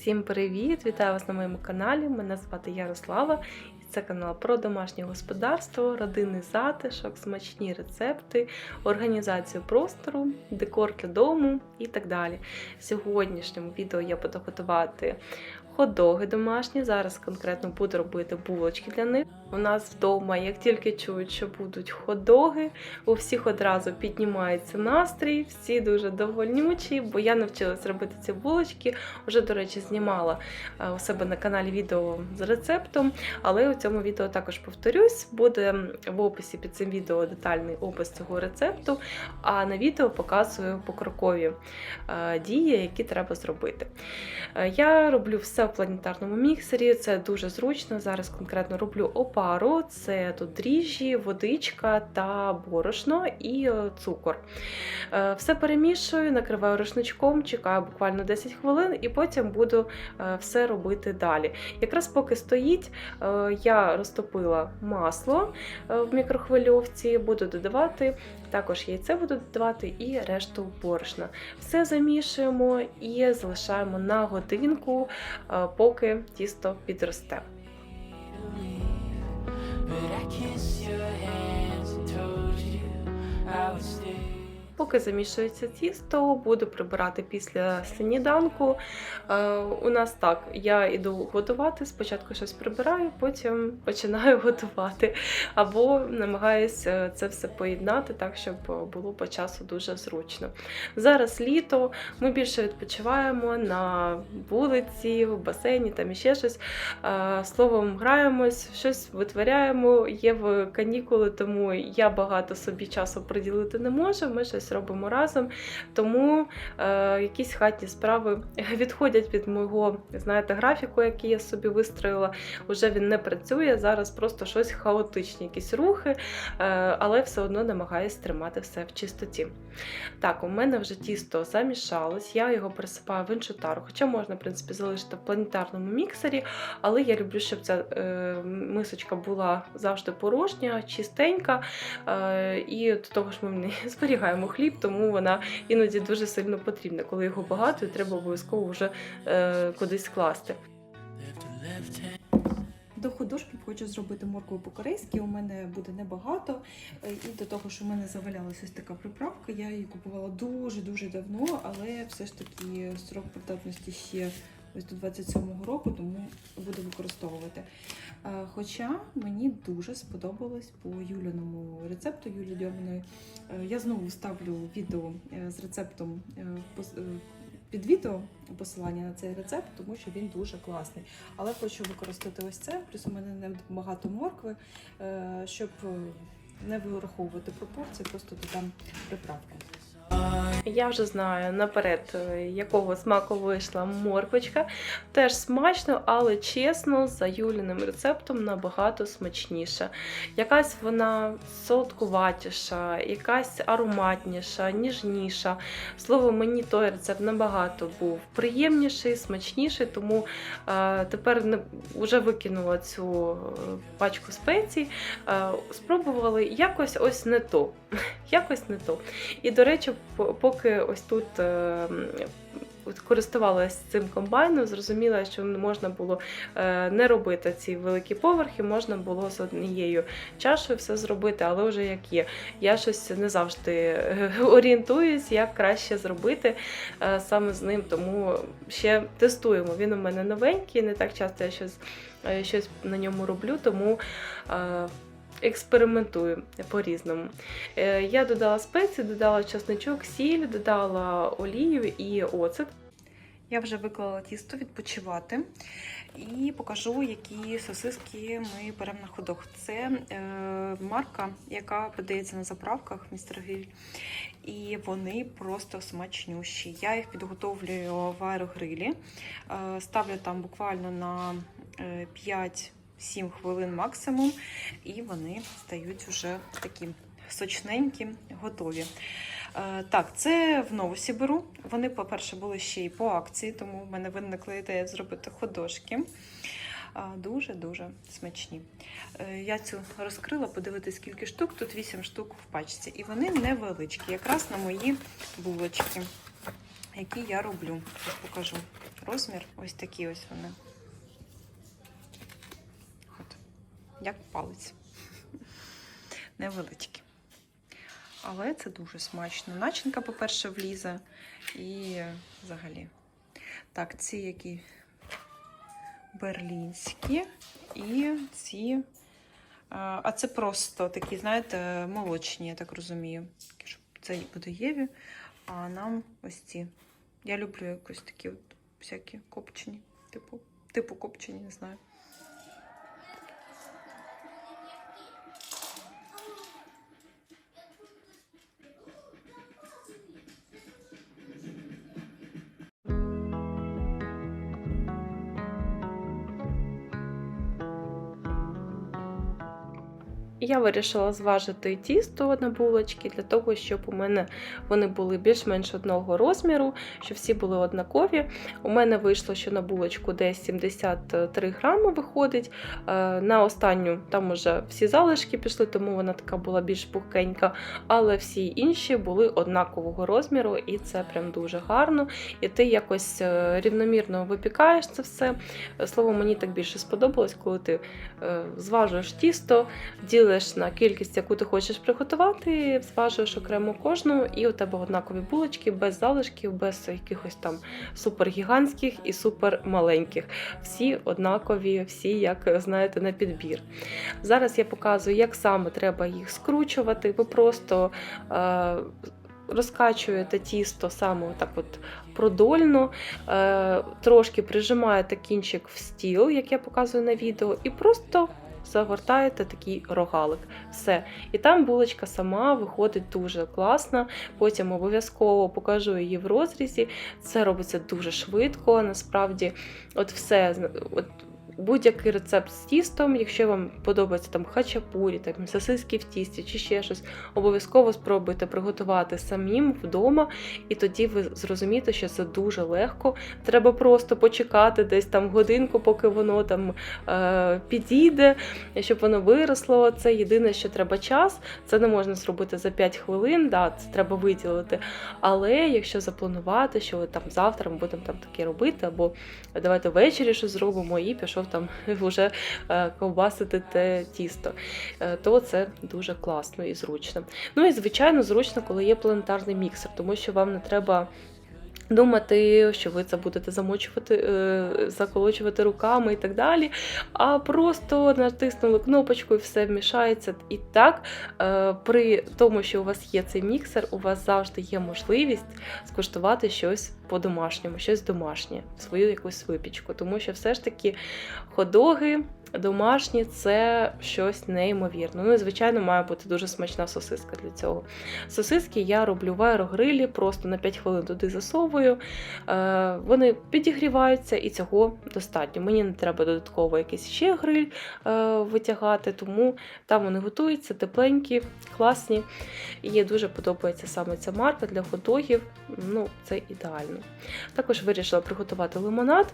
Всім привіт! Вітаю вас на моєму каналі. Мене звати Ярослава. І це канал про домашнє господарство, родинний затишок, смачні рецепти, організацію простору, декор для дому і так далі. В сьогоднішньому відео я буду готувати хот-доги домашні. Зараз конкретно буду робити булочки для них. У нас вдома, як тільки чують, що будуть хот-доги, у всіх одразу піднімається настрій, всі дуже довольнючі, бо я навчилась робити ці булочки. Вже, до речі, знімала е, у себе на каналі відео з рецептом, але у цьому відео також повторюсь, буде в описі під цим відео детальний опис цього рецепту, а на відео показую покрокові е, дії, які треба зробити. Е, Я роблю все планетарному міксері, це дуже зручно. Зараз конкретно роблю опару, це тут дріжджі, водичка та борошно і е, цукор. Е, Все перемішую, накриваю рушничком, чекаю буквально 10 хвилин і потім буду е, все робити далі. Якраз поки стоїть, я розтопила масло в мікрохвильовці, буду додавати, також яйце буду додавати і решту борошна. Все замішуємо і залишаємо на годинку, е, поки тісто підросте. I would stay. Поки замішується тісто, буду прибирати після сніданку. Е, у нас так, я йду готувати, спочатку щось прибираю, потім починаю готувати. Або намагаюся це все поєднати так, щоб було по часу дуже зручно. Зараз літо, ми більше відпочиваємо на вулиці, в басейні, там іще щось. Е, Словом, граємось, щось витворяємо. Є в канікули, тому я багато собі часу приділити не можу. Ми щось робимо разом. Тому е, якісь хатні справи відходять від мого знаєте, графіку, який я собі вистроїла. Уже він не працює. Зараз просто щось хаотичні, якісь рухи, е, але все одно намагаюсь тримати все в чистоті. Так, у мене вже тісто замішалось, я його пересипаю в іншу тару. Хоча можна, в принципі, залишити в планетарному міксері, але я люблю, щоб ця е, мисочка була завжди порожня, чистенька. Е, і до того ж ми в неї зберігаємо хліб, тому вона іноді дуже сильно потрібна. Коли його багато, і треба обов'язково вже е, кудись hand. До художків хочу зробити моркву по-корейськи. У мене буде небагато. Е, І до того, що в мене завалялася ось така приправка, я її купувала дуже-дуже давно, але все ж таки срок придатності ще ось до 27-го року, тому буду використовувати. Хоча мені дуже сподобалось по Юляному рецепту Юлі Дьоманої. Е, Я знову ставлю відео е, з рецептом е, під відео посилання на цей рецепт, тому що він дуже класний. Але хочу використати ось це, плюс у мене не багато моркви, щоб не вираховувати пропорції, просто додам приправку. Я вже знаю наперед, е, якого смаку вийшла морквочка. Теж смачно, але чесно, за Юліним рецептом набагато смачніша. Якась вона солодкуватіша, якась ароматніша, ніжніша. Слово, мені той рецепт набагато був приємніший, смачніший, тому е, тепер не, вже викинула цю е, пачку спецій. Е, спробували якось ось не то. Якось не то. І, до речі, поки ось тут е, користувалася цим комбайном, зрозуміла, що можна було е, не робити ці великі поверхи, можна було з однією чашою все зробити, але вже як є. Я щось не завжди е, орієнтуюсь, як краще зробити саме з ним, тому ще тестуємо. Він у мене новенький, не так часто я щось, щось на ньому роблю, тому експериментую по-різному. Е, я додала спеції, додала часничок, сіль, додала олію і оцет. Я вже виклала тісто відпочивати і покажу, які сосиски ми беремо на ходок. Це е, марка, яка подається на заправках містер Гіль. І вони просто смачнющі. Я їх підготовлюю в аерогрилі, е, ставлю там буквально на е, 5 7 хвилин максимум, і вони стають вже такі сочненькі, готові. Е, так, це в новусі беру. Вони, по-перше, були ще й по акції, тому в мене виникла ідея зробити ходошки. Е, Дуже-дуже смачні. Е, я цю розкрила, подивитися, скільки штук. Тут 8 штук в пачці. І вони невеличкі, якраз на мої булочки, які я роблю. Покажу розмір. Ось такі ось вони. Як палець. Невеличкі. Але це дуже смачно. Начинка, по-перше, влізе. І взагалі. Так, ці які берлінські. І ці. А це просто такі, знаєте, молочні, я так розумію. Це буде Єві, а нам ось ці. Я люблю якось такі от всякі копчені, типу, типу копчені, не знаю. Я вирішила зважити тісто на булочки для того, щоб у мене вони були більш-менш одного розміру, щоб всі були однакові. У мене вийшло, що на булочку десь 73 грами виходить. Е, На останню там уже всі залишки пішли, тому вона така була більш пухкенька. Але всі інші були однакового розміру, і це прям дуже гарно. І ти якось е, рівномірно випікаєш це все. Слово, мені так більше сподобалось, коли ти е, зважуєш тісто, ділиш на кількість, яку ти хочеш приготувати, зважуєш окремо кожну, і у тебе однакові булочки без залишків, без якихось там супергігантських і супермаленьких. Всі однакові, всі, як знаєте, на підбір. Зараз я показую, як саме треба їх скручувати. Ви просто е, розкачуєте тісто саме так от продольно, е, трошки прижимаєте кінчик в стіл, як я показую на відео, і просто загортаєте такий рогалик. Все. І там булочка сама виходить дуже класно. Потім обов'язково покажу її в розрізі. Це робиться дуже швидко. Насправді, от все. От, Будь-який рецепт з тістом, якщо вам подобається там хачапурі, там сосиски в тісті чи ще щось, обов'язково спробуйте приготувати самим вдома, і тоді ви зрозумієте, що це дуже легко. Треба просто почекати десь там годинку, поки воно там е, підійде, щоб воно виросло. Це єдине, що треба час. Це не можна зробити за 5 хвилин, да, це треба виділити. Але якщо запланувати, що там завтра ми будемо там таке робити, або давайте ввечері щось зробимо і пішов там вже е, ковбасити те тісто, е, то це дуже класно і зручно. Ну і звичайно, зручно, коли є планетарний міксер, тому що вам не треба. Думати, що ви це будете замочувати, е, заколочувати руками і так далі. А просто натиснули кнопочку і все вмішається. І так, е, при тому, що у вас є цей міксер, у вас завжди є можливість скуштувати щось по-домашньому, щось домашнє, свою якусь випічку. Тому що все ж таки ходоги домашні це щось неймовірне. Ну і звичайно, має бути дуже смачна сосиска для цього. Сосиски я роблю в аерогрилі, просто на 5 хвилин туди засовую. Е, Вони підігріваються і цього достатньо. Мені не треба додатково якийсь ще гриль е, витягати, тому там вони готуються, тепленькі, класні. І дуже подобається саме ця марка для хот-догів. Ну, це ідеально. Також вирішила приготувати лимонад.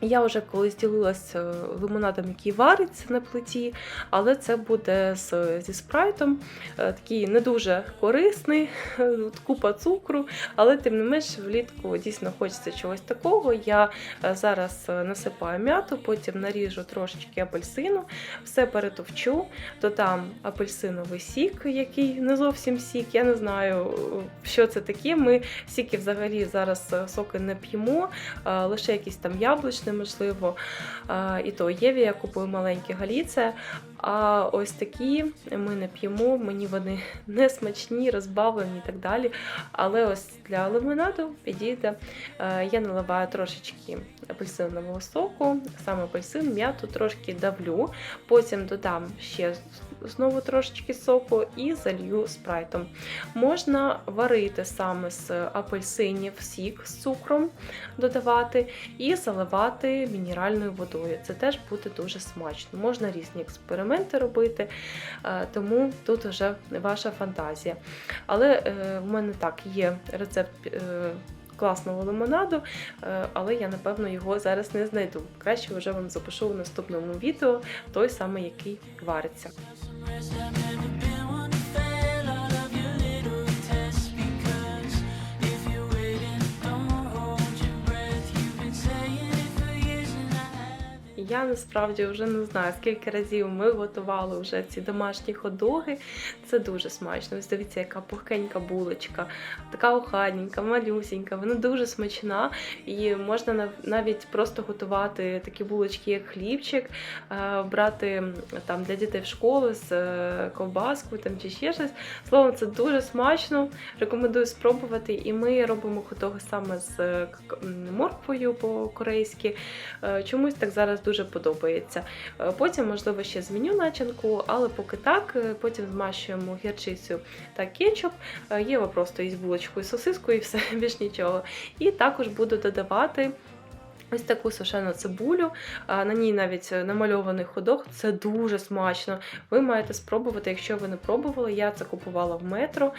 Я вже колись ділилася лимонадом, який вариться на плиті, але це буде з, зі спрайтом. Е, Такий не дуже корисний, купа цукру, але тим не менш влітку дійсно хочеться чогось такого. Я е, зараз е, насипаю м'яту, потім наріжу трошечки апельсину, все перетовчу, додам апельсиновий сік, який не зовсім сік. Я не знаю, що це таке. Ми сіки взагалі зараз е, соки не п'ємо, е, лише якісь там яблучні можливо. І то Єві я купую маленькі галіце. А ось такі ми не п'ємо, мені вони не смачні, розбавлені і так далі. Але ось для лимонаду підійде. Я наливаю трошечки апельсинового соку, саме апельсин, м'яту трошки давлю, потім додам ще знову трошечки соку і залью спрайтом. Можна варити саме з апельсинів сік з цукром, додавати і заливати мінеральною водою. Це теж буде дуже смачно. Можна різні експерименти робити, е, тому тут вже ваша фантазія. Але е, в мене так є рецепт. Класного лимонаду, е, але я напевно його зараз не знайду. Краще вже вам запишу в наступному відео той самий, який вариться. Я насправді вже не знаю, скільки разів ми готували вже ці домашні ходоги. Це дуже смачно. Ось дивіться, яка пухкенька булочка, така охайненька, малюсінька, вона дуже смачна. І можна навіть просто готувати такі булочки, як хлібчик, е, брати там для дітей в школу з е, ковбаскою там, чи ще щось. Словом, це дуже смачно. Рекомендую спробувати. І ми робимо хотоги саме з е, морквою по-корейськи. Чомусь так зараз дуже подобається. Е, Потім, можливо, ще зміню начинку, але поки так, е, потім змащуємо гірчицю та кетчуп. Єва Є просто із булочкою, сосискою і все, більш нічого. І також буду додавати. Ось таку сушену цибулю, на ній навіть намальований ходок. Це дуже смачно. Ви маєте спробувати, якщо ви не пробували. Я це купувала в метро,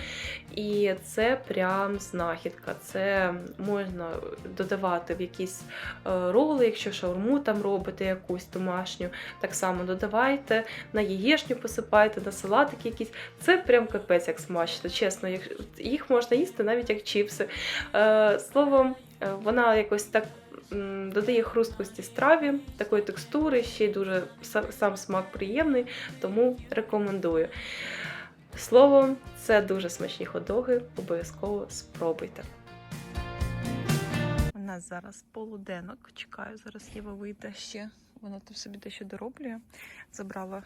і це прям знахідка. Це можна додавати в якісь е, роли, якщо шаурму там робите якусь домашню. Так само додавайте, на яєшню посипайте, на салатик якийсь. Це прям капець як смачно, чесно. Їх, можна їсти навіть як чіпси. Е, словом, е, вона якось так. Додає хрусткості страві, такої текстури, ще й дуже сам смак приємний, тому рекомендую. Словом, це дуже смачні ходоги, обов'язково спробуйте. У нас зараз полуденок. Чекаю, зараз Єва вийде ще. Вона тут собі дещо дороблює. Забрала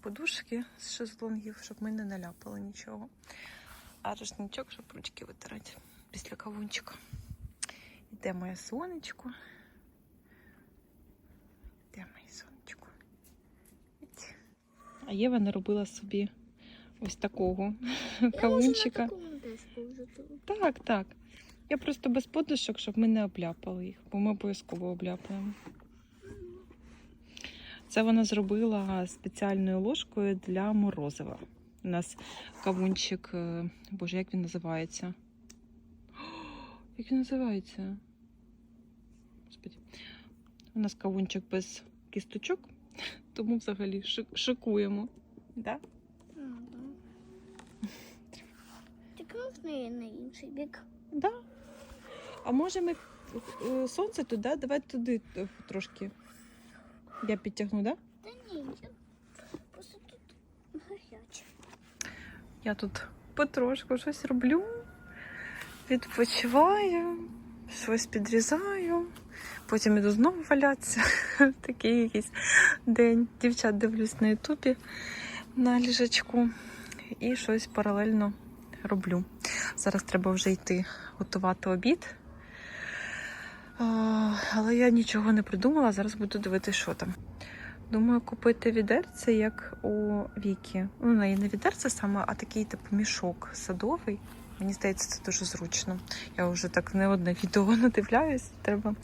подушки з шезлонгів, щоб ми не наляпали нічого. А рушничок, щоб ручки витирати після кавунчика. Іде моє сонечко. Іде моє сонечко. А Єва наробила собі ось такого кавунчика. Так, так. Я просто без подушок, щоб ми не обляпали їх, бо ми обов'язково обляпаємо. Це вона зробила спеціальною ложкою для морозива. У нас кавунчик, е, боже, як він називається? Як він називається? Господи. У нас кавунчик без кісточок, тому взагалі шик- шикуємо. Да? Так можна на інший бік. Да. А може ми е, сонце туди, давай туди е, трошки. Я підтягну, да? Та ні, я просто тут гаряче. Я тут потрошку щось роблю, відпочиваю, щось підрізаю, потім іду знову валятися. Такий якийсь день. Дівчат дивлюсь на Ютубі на ліжачку і щось паралельно роблю. Зараз треба вже йти готувати обід. Але я нічого не придумала, зараз буду дивитися, що там. Думаю, купити відерце, як у Вікі. Ну, не відерце саме, а такий типу мішок садовий. Мені здається, це дуже зручно. Я вже так не одне відео надивляюсь, треба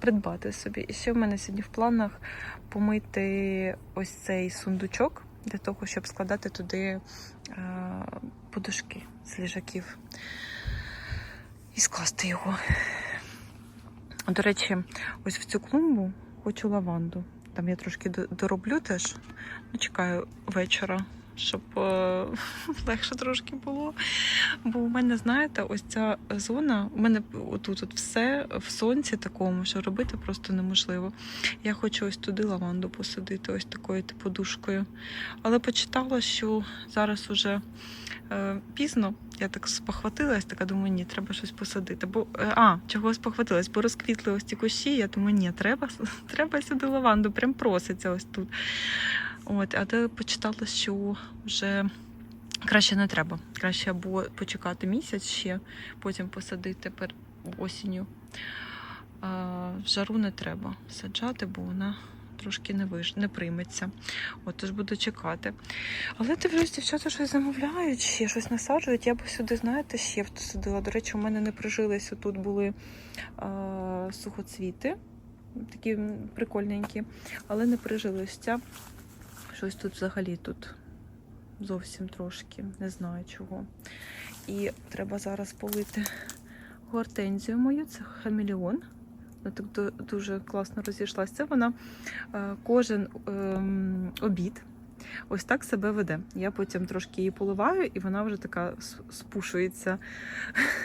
придбати собі. І ще в мене сьогодні в планах помити ось цей сундучок для того, щоб складати туди е, подушки з ліжаків і скласти його. До речі, ось в цю клумбу хочу лаванду. Там я трошки дороблю теж. Ну, чекаю вечора, щоб е, легше трошки було. Бо у мене, знаєте, ось ця зона, у мене отут от все в сонці такому, що робити просто неможливо. Я хочу ось туди лаванду посадити, ось такою типу подушкою. Але почитала, що зараз уже е, пізно. Я так спохватилась, така думаю, ні, треба щось посадити. Бо е, а, чого спохватилась? Бо розквітли ось ці кущі. Я думаю, ні, треба, треба сюди лаванду, прям проситься ось тут. От, а де почитала, що вже краще не треба. Краще або почекати місяць ще, потім посадити пер осінню. А, жару не треба саджати, бо вона трошки не виж... не прийметься. От, тож буду чекати. Але дивлюсь, дівчата щось замовляють, ще щось насаджують. Я б сюди, знаєте, ще садила. До речі, у мене не прижилися. Тут були а, сухоцвіти, такі прикольненькі, але не прижилось. Ця щось тут взагалі тут зовсім трошки, не знаю чого. І треба зараз полити гортензію мою, це хамелеон. Так ду- дуже класно розійшлася. Це вона е, кожен ем, обід ось так себе веде. Я потім трошки її поливаю, і вона вже така спушується.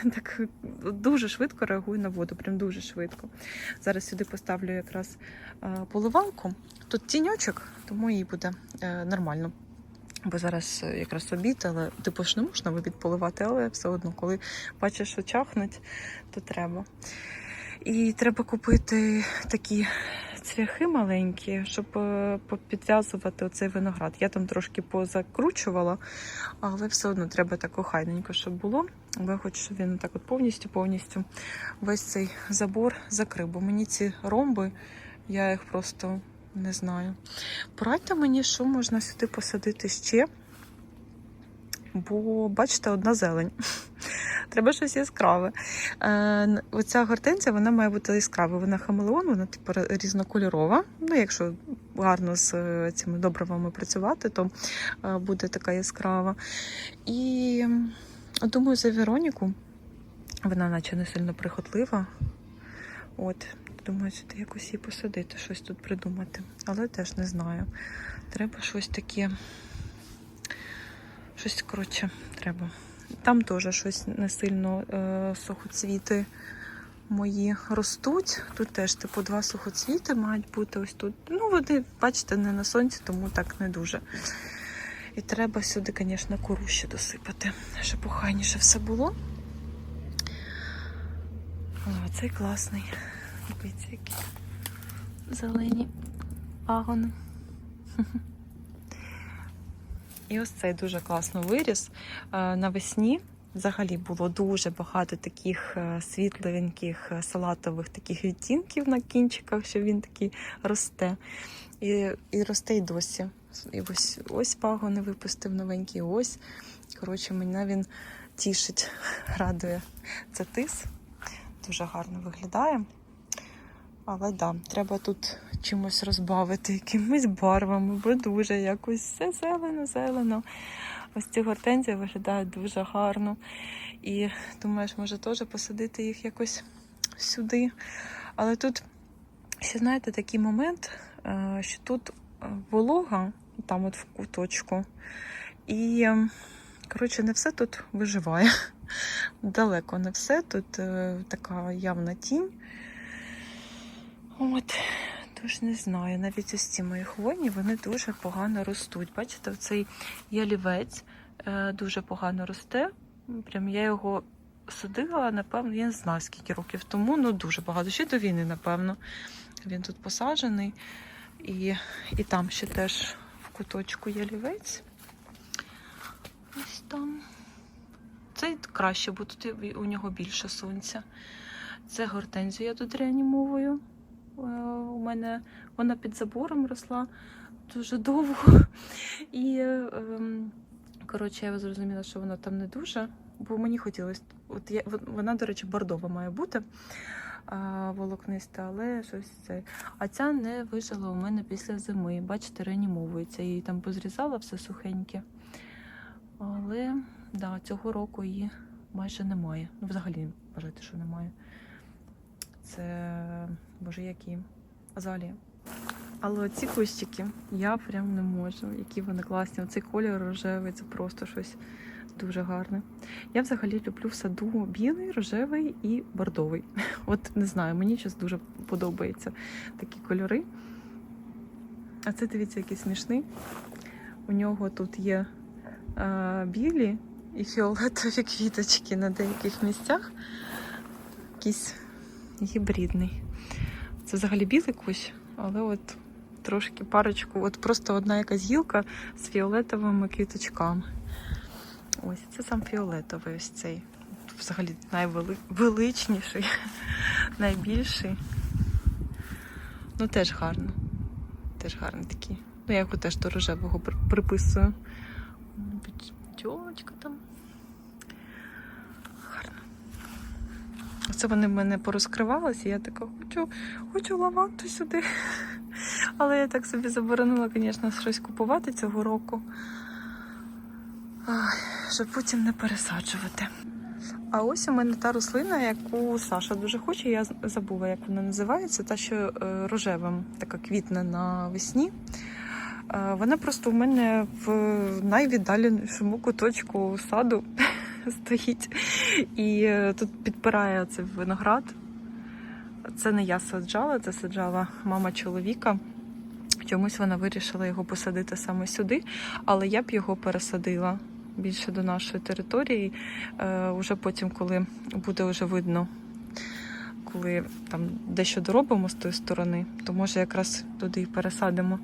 Так дуже швидко реагує на воду, прям дуже швидко. Зараз сюди поставлю якраз е, поливалку. Тут тіньочок, тому їй буде е, нормально. Бо зараз е, якраз обід, але типу ж не можна обід поливати, але все одно, коли бачиш, що чахнуть, то треба. І треба купити такі цвяхи маленькі, щоб е, підв'язувати оцей виноград. Я там трошки позакручувала, але все одно треба так охайненько, щоб було. Бо хочу, щоб він так от повністю повністю весь цей забор закрив. Бо мені ці ромби, я їх просто не знаю. Порадьте мені, що можна сюди посадити ще. Бо, бачите, одна зелень. Треба щось яскраве. Е, оця гортензія вона має бути яскрава. Вона хамелеон, вона типу різнокольорова. Ну, якщо гарно з е, цими добривами працювати, то е, буде така яскрава. І думаю, за Вероніку вона наче не сильно прихотлива. От, думаю, сюди якось її посадити, щось тут придумати. Але теж не знаю. Треба щось таке. Щось коротше, треба. Там теж щось не сильно е, сухоцвіти мої ростуть. Тут теж, типу, два сухоцвіти мають бути ось тут. Ну, вони, бачите, не на сонці, тому так не дуже. І треба сюди, звісно, кору ще досипати, щоб охайніше все було. О, цей класний. Дивіться, які зелені пагони. І ось цей дуже класно виріс. Е, Навесні взагалі було дуже багато таких е, світленьких е, салатових таких відтінків на кінчиках, що він такий росте. І, і росте й досі. І ось ось пагони випустив новенький, ось. Коротше, мене він тішить, радує. Це тис. Дуже гарно виглядає. Але да, треба тут чимось розбавити, якимись барвами, бо дуже якось все зелено-зелено. Ось ці гортензії виглядають дуже гарно. І думаєш, може теж посадити їх якось сюди. Але тут, ще знаєте, такий момент, е, що тут волога, там от в куточку. І, коротше, не все тут виживає. Далеко не все. Тут е, така явна тінь. От, тож не знаю, навіть ось ці мої хвойні, вони дуже погано ростуть. Бачите, цей ялівець е, дуже погано росте. Прям я його садила, напевно, я не знаю скільки років тому, ну дуже багато. Ще до війни, напевно. Він тут посаджений. І, і там ще теж в куточку ялівець. Ось там. Цей краще, бо тут у нього більше сонця. Це гортензію я тут реанімовую. Е, У мене вона під забором росла дуже довго. І, ем, коротше, я зрозуміла, що вона там не дуже, бо мені хотілося. От я, вона, до речі, бордова має бути волокниста, але щось це. А ця не вижила у мене після зими. Бачите, реанімовується. Її там позрізала все сухеньке. Але да, цього року її майже немає. Ну, взагалі, вважайте, що немає. Це боже, які азалії. Але ці кущики я прям не можу. Які вони класні. Оцей колір рожевий, це просто щось дуже гарне. Я взагалі люблю в саду білий, рожевий і бордовий. От не знаю, мені щось дуже подобається такі кольори. А це дивіться, який смішний. У нього тут є е, білі і фіолетові квіточки на деяких місцях. Якийсь гібридний. Це взагалі білий кущ, але от трошки парочку, от просто одна якась гілка з фіолетовими квіточками. Ось це сам фіолетовий ось цей. Взагалі найвеличніший, найбільший. Ну, теж гарно. Теж гарний такий. Ну, я його теж до рожевого приписую. Тьочка там. Гарно. Оце вони в мене порозкривалися, я така хочу, хочу лаванту сюди. Але я так собі заборонила, звісно, щось купувати цього року. Щоб потім не пересаджувати. А ось у мене та рослина, яку Саша дуже хоче, я забула, як вона називається, та що е, рожевим така квітне навесні. Е, Вона просто у мене в найвіддаленішому куточку саду стоїть і е, тут підпирає цей виноград. Це не я саджала, це саджала мама чоловіка. Чомусь вона вирішила його посадити саме сюди, але я б його пересадила більше до нашої території. Е, уже потім, коли буде вже видно, коли там дещо доробимо з тої сторони, то може якраз туди і пересадимо.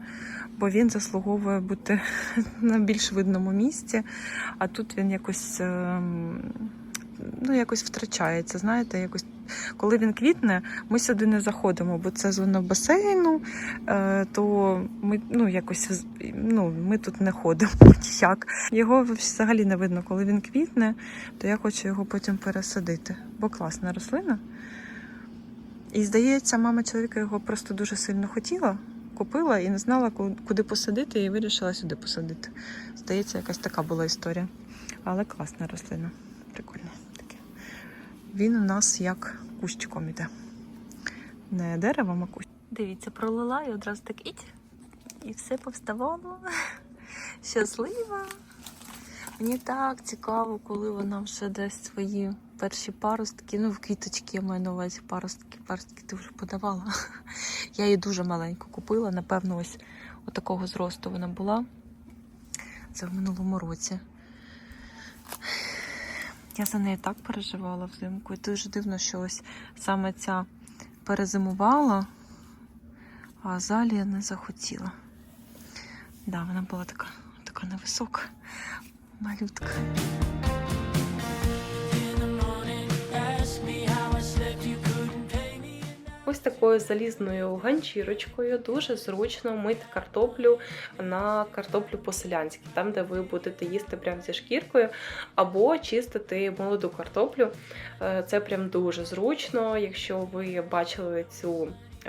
Бо він заслуговує бути на більш видному місці, а тут він якось. ем, Ну, якось втрачається, знаєте, якось коли він квітне, ми сюди не заходимо, бо це зона басейну, е, то ми ну якось ну, ми тут не ходимо ніяк. Його взагалі не видно, коли він квітне, то я хочу його потім пересадити, бо класна рослина. І здається, мама чоловіка його просто дуже сильно хотіла, купила і не знала, ку- куди посадити, і вирішила сюди посадити. Здається, якась така була історія. Але класна рослина. Прикольна таке. Він у нас як кущиком іде. Не деревом, а кущ. Дивіться, пролила і одразу так іть. І все повставало. Щаслива. Мені так цікаво, коли вона вже дасть свої перші паростки. Ну, в квіточки я маю на увазі паростки. Паростки ти вже подавала. Я її дуже маленько купила. Напевно, ось отакого зросту вона була. Це в минулому році. Я за неї так переживала взимку. І дуже дивно, що ось саме ця перезимувала, а Азалія не захотіла. Да, вона була така, така невисока, малютка. Ось такою залізною ганчірочкою дуже зручно мити картоплю на картоплю по-селянськи, там, де ви будете їсти прямо зі шкіркою, або чистити молоду картоплю. Е, Це прям дуже зручно. Якщо ви бачили цю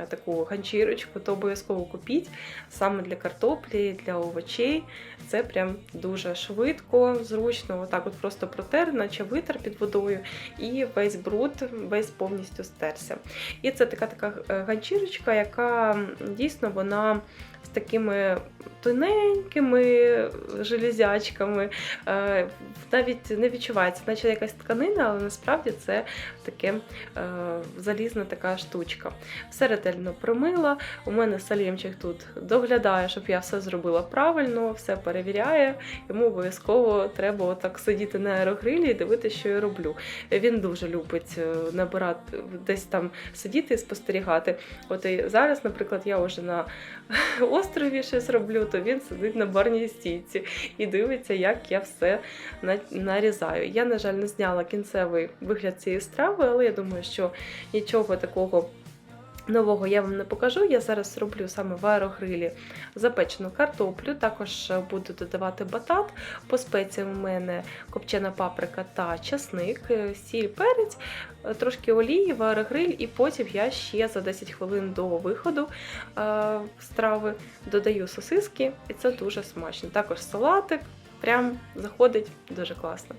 таку ганчірочку, то обов'язково купіть саме для картоплі, для овочей. Це прям дуже швидко, зручно. Отак от просто протер, наче витер під водою, і весь бруд весь повністю стерся. І це така така е, ганчірочка, яка дійсно вона з такими тоненькими железячками. Е, Навіть не відчувається, наче якась тканина, але насправді це таке е, залізна така штучка. Все ретельно промила. У мене Салімчик тут доглядає, щоб я все зробила правильно, все перевіряє. Йому обов'язково треба отак сидіти на аерогрилі і дивитися, що я роблю. Він дуже любить е, набирати десь там сидіти і спостерігати. От і зараз, наприклад, я вже на острові щось роблю, то він сидить на барній стійці і дивиться, як я все нарізаю. Я, на жаль, не зняла кінцевий вигляд цієї страви, але я думаю, що нічого такого. Нового я вам не покажу. Я зараз роблю саме в аерогрилі запечену картоплю. Також буду додавати батат. По спеціям у мене копчена паприка та часник, е, сіль, перець, е, трошки олії в аерогриль, і потім я ще за 10 хвилин до виходу е, страви додаю сосиски, і це дуже смачно. Також салатик, прям заходить дуже класно.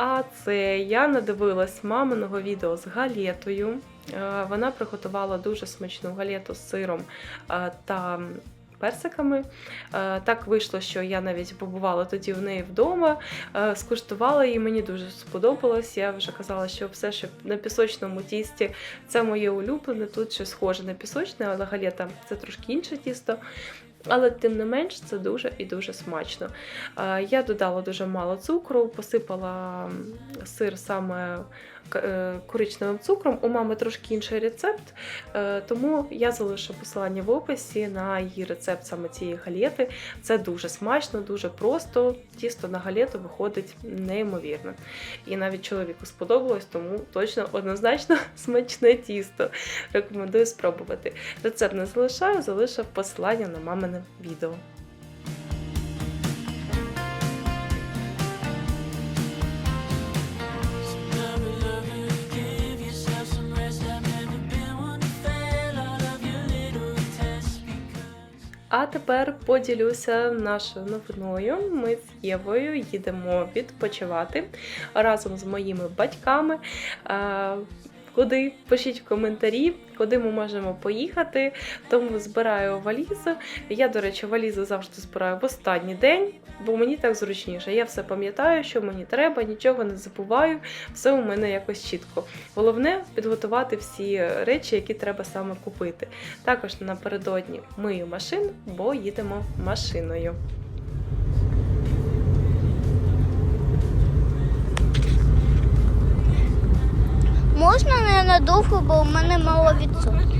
А це я надивилась маминого відео з галетою. Е, Вона приготувала дуже смачну галету з сиром е, та персиками. Е, Так вийшло, що я навіть побувала тоді в неї вдома, скуштувала її, мені дуже сподобалось. Я вже казала, що все, що на пісочному тісті, це моє улюблене. Тут щось схоже на пісочне, але галета це трошки інше тісто. Але тим не менш це дуже і дуже смачно. Е, Я додала дуже мало цукру, посипала сир саме коричневим цукром. У мами трошки інший рецепт, е, тому я залишу посилання в описі на її рецепт саме цієї галети. Це дуже смачно, дуже просто. Тісто на галету виходить неймовірно. І навіть чоловіку сподобалось, тому точно однозначно смачне тісто. Рекомендую спробувати. Рецепт не залишаю, залишив посилання на мамине відео. Тепер поділюся нашою новиною. Ми з Євою їдемо відпочивати разом з моїми батьками. Куди. Пишіть в коментарі, куди ми можемо поїхати. Тому збираю валізу. Я, до речі, валізу завжди збираю в останній день, бо мені так зручніше. Я все пам'ятаю, що мені треба, нічого не забуваю, все у мене якось чітко. Головне підготувати всі речі, які треба саме купити. Також напередодні мию машину, бо їдемо машиною. Можна ненадовго, бо у мене мало відсотків.